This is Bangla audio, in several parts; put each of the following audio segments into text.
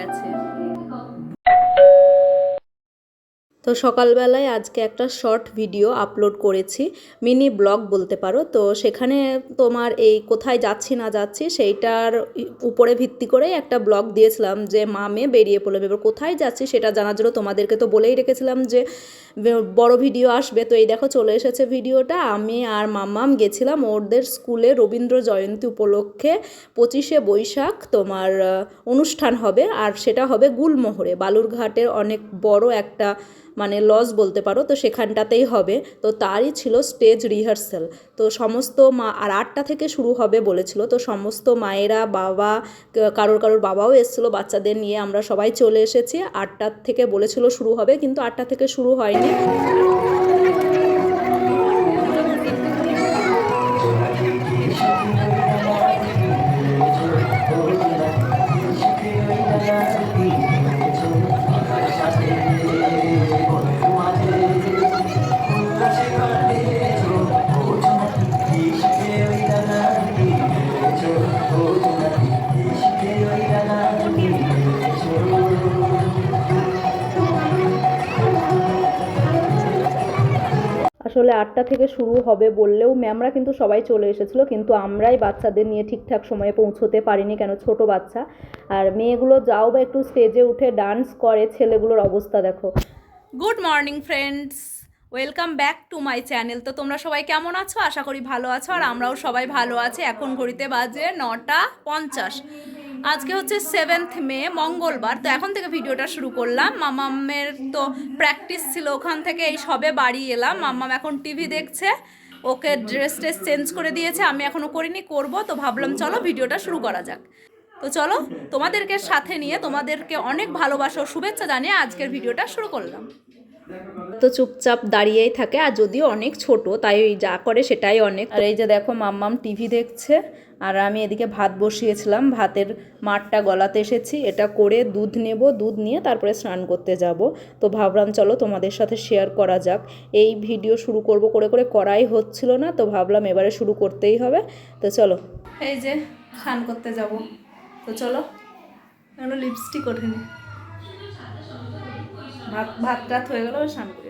মারা গেছে তো সকালবেলায় আজকে একটা শর্ট ভিডিও আপলোড করেছি, মিনি ব্লগ বলতে পারো। তো সেখানে তোমার এই কোথায় যাচ্ছি না যাচ্ছি সেইটার উপরে ভিত্তি করেই একটা ব্লগ দিয়েছিলাম যে মামে বেরিয়ে পড়লাম এবার কোথায় যাচ্ছি সেটা জানার জন্য তোমাদেরকে তো বলেই রেখেছিলাম যে বড় ভিডিও আসবে। তো এই দেখো চলে এসেছে ভিডিওটা। আমি আর মাম্মাম গেছিলাম ওদের স্কুলে রবীন্দ্র জয়ন্তী উপলক্ষে পঁচিশে বৈশাখ তোমার অনুষ্ঠান হবে। আর সেটা হবে গুলমোহরে। বালুরঘাটের অনেক বড় একটা মানে লস বলতে পারো, তো সেখানটাতেই হবে। তো তারই ছিল স্টেজ রিহার্সেল তো সমস্ত মা, আর আটটা থেকে শুরু হবে বলেছিল। তো সমস্ত মায়েরা, বাবা কারোর কারোর বাবাও এসেছিল, বাচ্চাদের নিয়ে আমরা সবাই চলে এসেছি। আটটার থেকে বলেছিল শুরু হবে, কিন্তু আটটা থেকে শুরু হয়নি। আসলে আটটা থেকে শুরু হবে বললেও ম্যামরা কিন্তু সবাই চলে এসেছিল, কিন্তু আমরাই বাচ্চাদের নিয়ে ঠিকঠাক সময়ে পৌঁছতে পারিনি কেন? ছোট বাচ্চা। আর মেয়েগুলো যাও বা একটু স্টেজে উঠে ডান্স করে, ছেলেগুলোর অবস্থা দেখো। Good morning friends welcome back to my channel তো তোমরা সবাই কেমন আছো? আশা করি ভালো আছো, আর আমরাও সবাই ভালো আছি। এখন ঘড়িতে বাজে নটা পঞ্চাশ। আজকে হচ্ছে সেভেন্থ মে, মঙ্গলবার। তো এখন থেকে ভিডিওটা শুরু করলাম। মামামের তো প্র্যাকটিস ছিল ওখান থেকে এই সবে বাড়ি এলাম। মাম্মাম এখন টিভি দেখছে। ওকে ড্রেস ট্রেস চেঞ্জ করে দিয়েছে। আমি এখনও করিনি, করব। তো ভাবলাম, চলো ভিডিওটা শুরু করা যাক। তো চলো, তোমাদেরকে সাথে নিয়ে, তোমাদেরকে অনেক ভালোবাসা ও শুভেচ্ছা জানিয়ে আজকের ভিডিওটা শুরু করলাম। তো চুপচাপ দাঁড়িয়েই থাকে আর যদিও অনেক ছোট তাই ওই যা করে সেটাই অনেক। আর এই যে দেখো মাম্মাম টিভি দেখছে আর আমি এদিকে ভাত বসিয়েছিলাম ভাতের মাঠটা গলাতে এসেছি এটা করে দুধ নেব দুধ নিয়ে তারপরে স্নান করতে যাব। তো ভাবলাম চলো তোমাদের সাথে শেয়ার করা যাক। এই ভিডিও শুরু করব করে করে করাই হচ্ছিল না তো ভাবলাম এবারে শুরু করতেই হবে। তো চলো। এই যে স্নান করতে যাব। তো চলো এখনও লিপস্টিক ওঠেনি। ভাত ভাত টাত হয়ে গেল স্নান করে।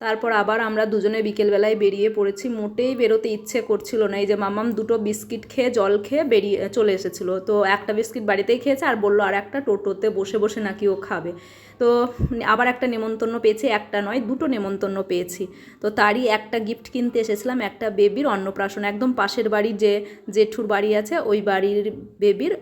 তারপর আবার আমরা দুজনে বিকেলবেলায় বেরিয়ে পড়েছি। মোটেই বেরোতে ইচ্ছে করছিল না। এই যে মামাম দুটো বিস্কিট খেয়ে, জল খেয়ে বেরিয়ে চলে এসেছিল। তো একটা বিস্কিট বাড়িতেই খেয়েছে আর বলল, আর একটা টোটোতে বসে বসে নাকি ও খাবে। তো আবার একটা নেমন্তন্ন পেয়েছি, একটা নয়, দুটো নেমন্তন্ন পেয়েছি। তো তারই একটা গিফট কিনতে এসেছিলাম, একটা বেবির অন্নপ্রাশন। একদম পাশের বাড়ির যে জেঠুর বাড়ি আছে, ওই বাড়ির বেবির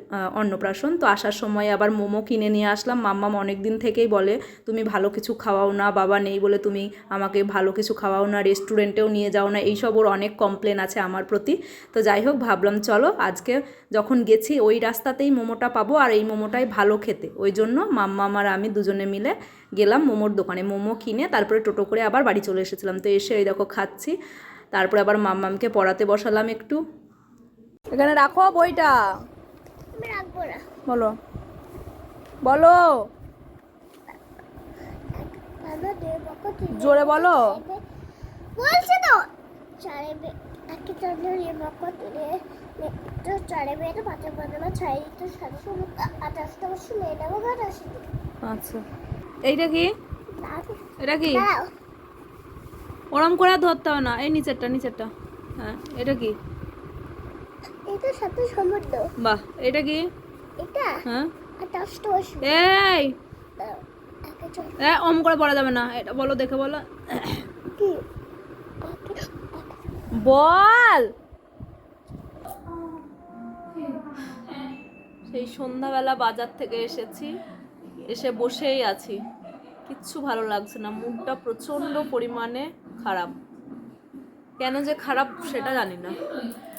অন্নপ্রাশন। তো আসার সময় আবার মোমো কিনে নিয়ে আসলাম। মাম্মাম অনেক দিন থেকেই বলে, তুমি ভালো কিছু খাওয়াও না, বাবা নেই বলে তুমি আমাকে ভালো কিছু খাওয়াও না রেস্টুরেন্টেও নিয়ে যাও না এইসব ওর অনেক কমপ্লেন আছে আমার প্রতি। তো যাই হোক ভাবলাম চলো আজকে যখন গেছি ওই রাস্তাতেই মোমোটা পাবো আর এই মোমোটাই ভালো খেতে। ওই জন্য মাম্মাম আর আমি দুজনে মিলে গেলাম মোমোর দোকানে। মোমো কিনে তারপরে টোটো করে আবার বাড়ি চলে এসেছিলাম। তো এসে ওই দেখো খাচ্ছি। তারপরে আবার মাম্মামকে পড়াতে বসালাম একটু। এখানে রাখো বইটা। বলো। বলো। জোরে বলো। বলছে তো চারে বে একে চারে রে বাবা তুলে তো চারে বে তো পাঁচে বা ছাই তো সাড়ে ষোলো আঠাশটা বছর মেয়ে দেবো আঠাশি আচ্ছা। এইটা কি? এটা কি? ওরম করে ধরতে হবে না। এই নিচেরটা নিচেরটা। হ্যাঁ এটা কি? এটা সাথে সমুদ্র বাহ এটা কি? এটা? হ্যাঁ। আঠাশটা বছর এই! এ অম করে পড়া যাবে না। এটা বলো, দেখে বলো। বল। সেই সন্ধ্যাবেলা বাজার থেকে এসেছি, এসে বসেই আছি। কিচ্ছু ভালো লাগছে না, মুডটা প্রচণ্ড পরিমাণে খারাপ। কেন যে খারাপ সেটা জানি না।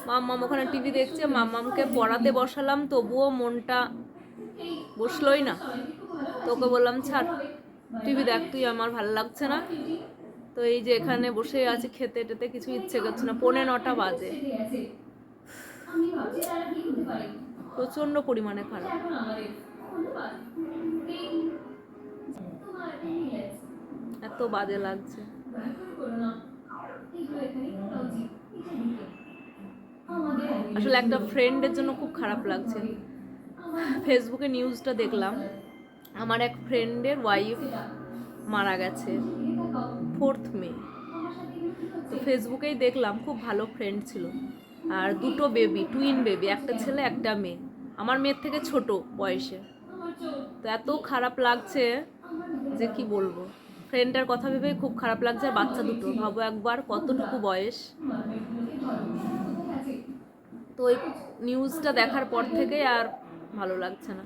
মাম্মাম ওখানে টিভি দেখছে, মাম্মামকে পড়াতে বসালাম, তবুও মনটা বসলোই না। তোকে বললাম, ছাড়। টিভি দেখ তুই আমার ভালো লাগছে না। তো এই যে এখানে বসে আছি, খেতে টেতে কিছু ইচ্ছে করছে না। পৌনে নটা বাজে। প্রচণ্ড পরিমাণে খারাপ। এত বাজে লাগছে। আসলে একটা ফ্রেন্ডের জন্য খুব খারাপ লাগছে। ফেসবুকে নিউজটা দেখলাম। আমার এক ফ্রেন্ডের ওয়াইফ মারা গেছে ফোর্থ মে তো ফেসবুকেই দেখলাম, খুব ভালো ফ্রেন্ড ছিল। আর দুটো বেবি টুইন বেবি একটা ছেলে, একটা মেয়ে। আমার মেয়ের থেকে ছোট বয়সে। তো এত খারাপ লাগছে যে কি বলব? ফ্রেন্ডটার কথা ভেবে খুব খারাপ লাগছে, আর বাচ্চা দুটো। ভাবো একবার কতটুকু বয়স। তো ওই নিউজটা দেখার পর থেকেই আর ভালো লাগছে না।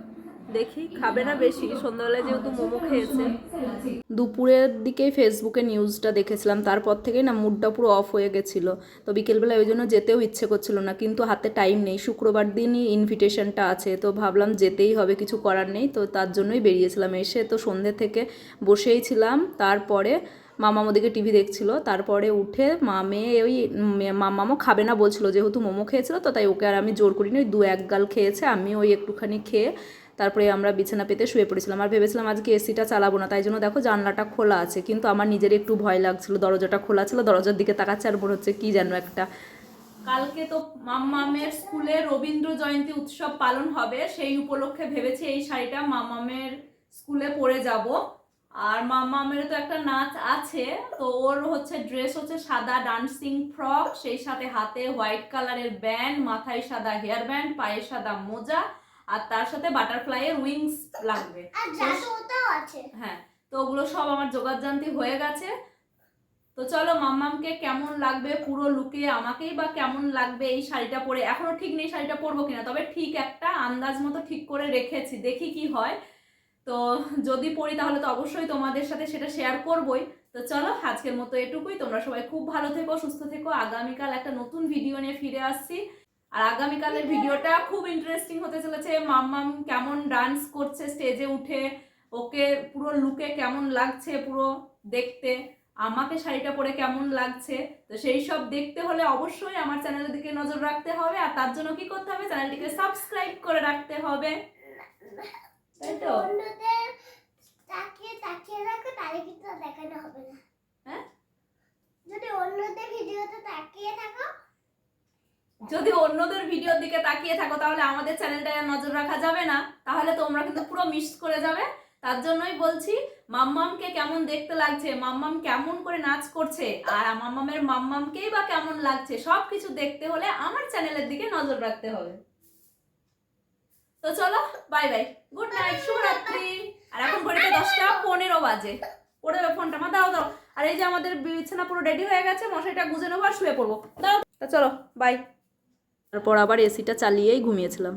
দেখি, খাবে না বেশি। সন্ধ্যাবেলায় যেহেতু মোমো খেয়েছে। দুপুরের দিকেই ফেসবুকে নিউজটা দেখেছিলাম। তারপর থেকেই না মুডটা পুরো অফ হয়ে গেছিল। তো বিকেলবেলা ওই জন্য যেতেও ইচ্ছে করছিল না। কিন্তু হাতে টাইম নেই। শুক্রবার দিনই ইনভিটেশনটা আছে। তো ভাবলাম যেতেই হবে। কিছু করার নেই। তো তার জন্যই বেরিয়েছিলাম এসে। তো সন্ধ্যে থেকে বসেই ছিলাম। তারপরে মামা ওদিকে টিভি দেখছিল। তারপরে উঠে মামে ওই মামামও খাবে না বলছিল। যেহেতু মোমো খেয়েছিল, তো তাই ওকে আর আমি জোর করিনি। ওই দু এক গাল খেয়েছে। আমি ওই একটুখানি খেয়ে তারপরে আমরা বিছানা পেতে শুয়ে পড়েছিলাম আর ভেবেছিলাম আজকে এসিটা চালাবো না, তাই জন্য দেখো জানলাটা খোলা আছে, কিন্তু আমার নিজের একটু ভয় লাগছিল, দরজাটা খোলা ছিল, দরজার দিকে তাকাচ্ছে আর মনে হচ্ছে কি যেন একটা। কালকে তো মাম্মামের স্কুলে রবীন্দ্র জয়ন্তী উৎসব পালন হবে, সেই উপলক্ষে ভেবেছি এই শাড়িটা মাম্মামের স্কুলে পরে যাব। আর মাম্মামের তো একটা নাচ আছে, তো ওর হচ্ছে ড্রেস হচ্ছে সাদা ডান্সিং ফ্রক সেই সাথে হাতে হোয়াইট কালারের ব্যান্ড মাথায় সাদা হেয়ার ব্যান্ড পায়ে সাদা মোজা আর তার সাথে বাটারফ্লাইয়ের উইংস লাগবে। হ্যাঁ তো ওগুলো সব আমার জোগাড়জান্তি হয়ে গেছে। তো চলো মাম্মামকে কেমন লাগবে পুরো লুকে আমাকেই বা কেমন লাগবে এই শাড়িটা পরে? এখনও ঠিক নেই শাড়িটা পরবো কিনা তবে ঠিক একটা আন্দাজ মতো ঠিক করে রেখেছি দেখি কি হয়। তো যদি পড়ি তাহলে তো অবশ্যই তোমাদের সাথে সেটা শেয়ার করবই। তো চলো আজকের মতো এটুকুই। তোমরা সবাই খুব ভালো থেকো সুস্থ থেকো। আগামীকাল একটা নতুন ভিডিও নিয়ে ফিরে আসছি। আর আগামীকালের ভিডিওটা খুব ইন্টারেস্টিং হতে চলেছে। মাম্মাম কেমন ডান্স করছে স্টেজে উঠে? ওকে পুরো লুকে কেমন লাগছে? পুরো দেখতে? আমাকে শাড়িটা পরে কেমন লাগছে? তো সেই সব দেখতে হলে অবশ্যই আমার চ্যানেলের দিকে নজর রাখতে হবে। আর তার জন্য কি করতে হবে? চ্যানেলটিকে সাবস্ক্রাইব করে রাখতে হবে। তাই তো? তাকিয়ে তাকিয়ে রাখো তাহলে কিন্তু দেখানো হবে না। হ্যাঁ? যদি অন্যদের ভিডিওতে তাকিয়ে থাকো যদি অন্যদের ভিডিওর দিকে তাকিয়ে থাকো, তাহলে আমাদের চ্যানেলটায় নজর রাখা যাবে না। তাহলে তোমরা কিন্তু পুরো মিস করে যাবে। তার জন্যই বলছি, মাম্মামকে কেমন দেখতে লাগছে, মাম্মাম কেমন করে নাচ করছে, আর মাম্মামের মাম্মামকেই বা কেমন লাগছে সব কিছু দেখতে হলে আমার চ্যানেলের দিকে নজর রাখতে হবে। তো চলো বাই বাই গুড নাইট শুভরাত্রি। আর এখন ঘড়িতে দশটা পনেরো বাজে। পড়ে ফোনটা, মা, দাও দাও। আর এই যে আমাদের বিছানা পুরো রেডি হয়ে গেছে, মশাইটা গুজে নেব আর শুয়ে পড়ব। দাও। তা চলো বাই তারপর আবার এসিটা চালিয়েই ঘুমিয়েছিলাম।